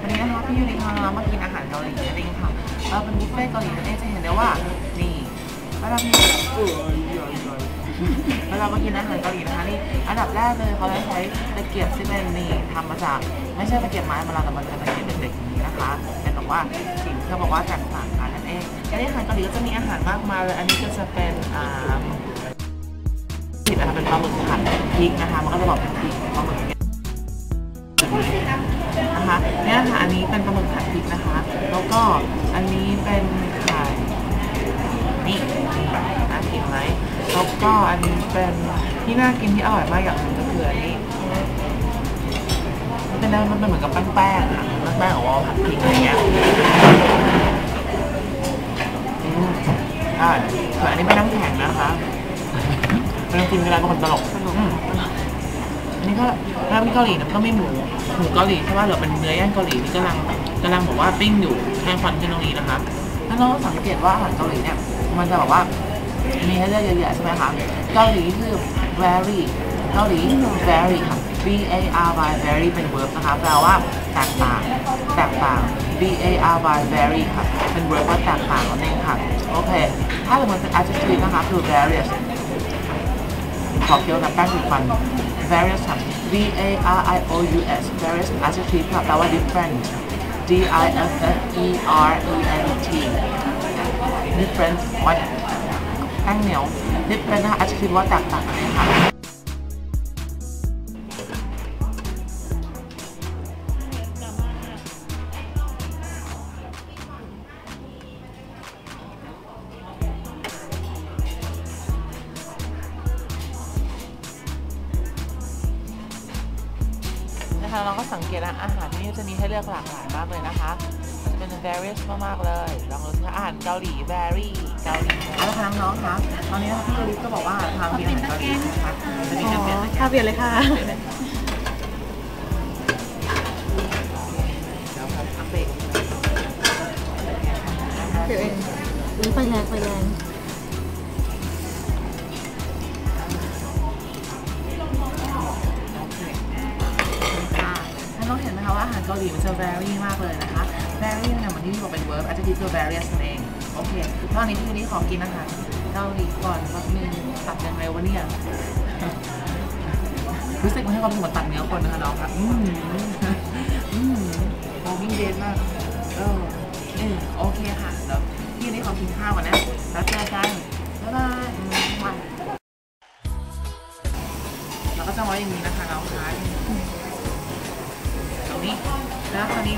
วันนี้นะคะพี่ยูริพาเรามากินอาหารเกาหลีนั่นเองค่ะเราเป็นบุฟเฟ่ต์เกาหลีนั่นเองจะเห็นได้ว่านี่เวลาพี่เออเวลามากินอาหารเกาหลีนะคะนี่อันดับแรกเลยเขาจะใช้ตะเกียบที่เป็นนี่ทำมาจากไม่ใช่ตะเกียบไม้มาเราแต่มันเป็นตะเกียบเด็กๆอย่างนี้นะคะเป็นแบบว่าสิ่งที่เขาบอกว่าแตกต่างกันนั่นเองอันนี้อาหารเกาหลีก็จะมีอาหารมากมายเลยอันนี้ก็จะเป็นอ่าผิดนะคะเป็นปลาหมึกผัดพริกนะคะมันก็จะบอกเป็นพริกปลาหมึกเนะคะเนี่ยค่ะอันนี้เป็นปลาหมึกผัดพริกนะคะ แล้วก็อันนี้เป็นไข่นี่น่ากินไหมแล้วก็อันนี้เป็นที่น่ากินที่อร่อยมากอย่างหนึงก็คืออันนี้มันเป็นมันเป็นเหมือนกับแป้งๆค่ะแป้งของวอลผัดพริกอะไรเงี้ยอืมใช่ส่วนอันนี้เป็นน้ำแข็งนะคะเป็นน้ำจิ้มเวลาเป็นคนตลกอืม อันนี้ก็ร้านเกาหลีนะก็ไม่หมูหมูเกาหลีใช่ป่ะหรือเป็นเนื้อย่างเกาหลีที่กำลังกำลังบอกว่าปิ้งอยู่แห้งควันขึ้นตรงนี้นะคะถ้าเราสังเกตว่าอาหารเกาหลีเนี่ยมันจะแบบว่ามีให้เลือกเยอะแยะใช่ไหมคะเกาหลีคือ very เกาหลี very ค่ะ v a r y very เป็น verb นะคะแปลว่าแตกต่างแตกต่าง v a r y very ค่ะ เป็น verb ว่าแตกต่างนั่นเองค่ะ โอเค ถ้าสมมติเป็น adjective นะคะ คือ various ขอเคี้ยวกับแป้งสีฟัน various ค่ะ V A R I O U S various adjective ค่ะแปลว่า different D I F F E R E N T different ว่าแป้งเหนียว different นะคะ adjective ว่าแตกต่างนะคะ นะคะ เราก็สังเกตนะอาหารที่นี่จะมีให้เลือกหลากหลายมากเลยนะคะมันจะเป็น various มากๆเลย ลองดูสิคะอาหารเกาหลี very เกาหลีเอาละค่ะน้องๆคะตอนนี้นะคะพี่โรลิสก็บอกว่าทางมีอาหารเกาหลีนะคะจะมีการเปลี่ยนตะแกรงค่ะเปลี่ยนเลยค่ะ กาหลีมันจะ vary มากเลยนะคะ vary เนี่ยเหมือนที่พี่บอกเป็น verb adjective คือ various นั่นเองโอเคตอนนี้พี่นี้ขอกินอาหารเกาหลีก่อนแป๊บนึงตัดยังไงวะเนี่ยรู้สึกมันให้ความสึกเหมือนตัดเนื้อคนนะคะน้องค่ะอืมอืมโอ้ยิ่งเดนมากเออเออโอเคค่ะเดี๋ยวพี่นี่ขอกินข้าวก่อนนะแล้วเจอกัน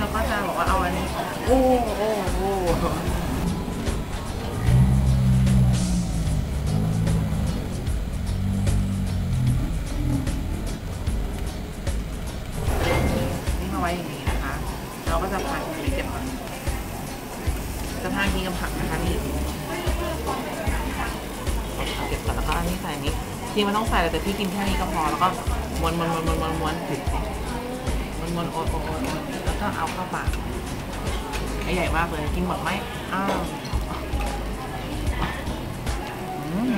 เขาก็จะบอกว่าเอาอันนี้โอ้โอ้โอ้นี่เอาไว้อย่างนี้นะคะ เราก็จะพันนี้เก็บมันจะทานกินกับผักนะคะนี่เก็บก่อนแล้วก็อันนี้ใส่อันนี้จริงมันต้องใส่แต่พี่กินแค่นี้ก็พอแล้วก็ม้วนม้วนม้วนม้วนม้วนม้วนม้วนโอ๊ตโอ๊ต ก็เอาเข้าปากไอใหญ่มากเลยกินหมดไหมอ้าวอืม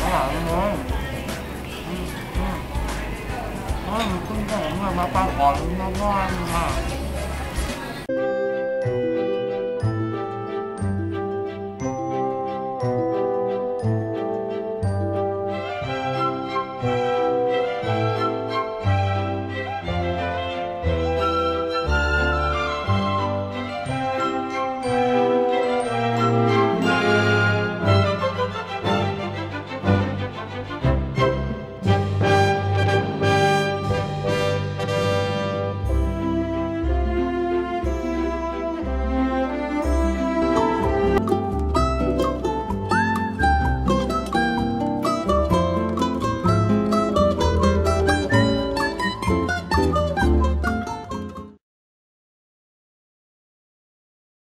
อร่อยเลยอืมอืมอืมคุณแมมาปลาขอนมาบ้านมาก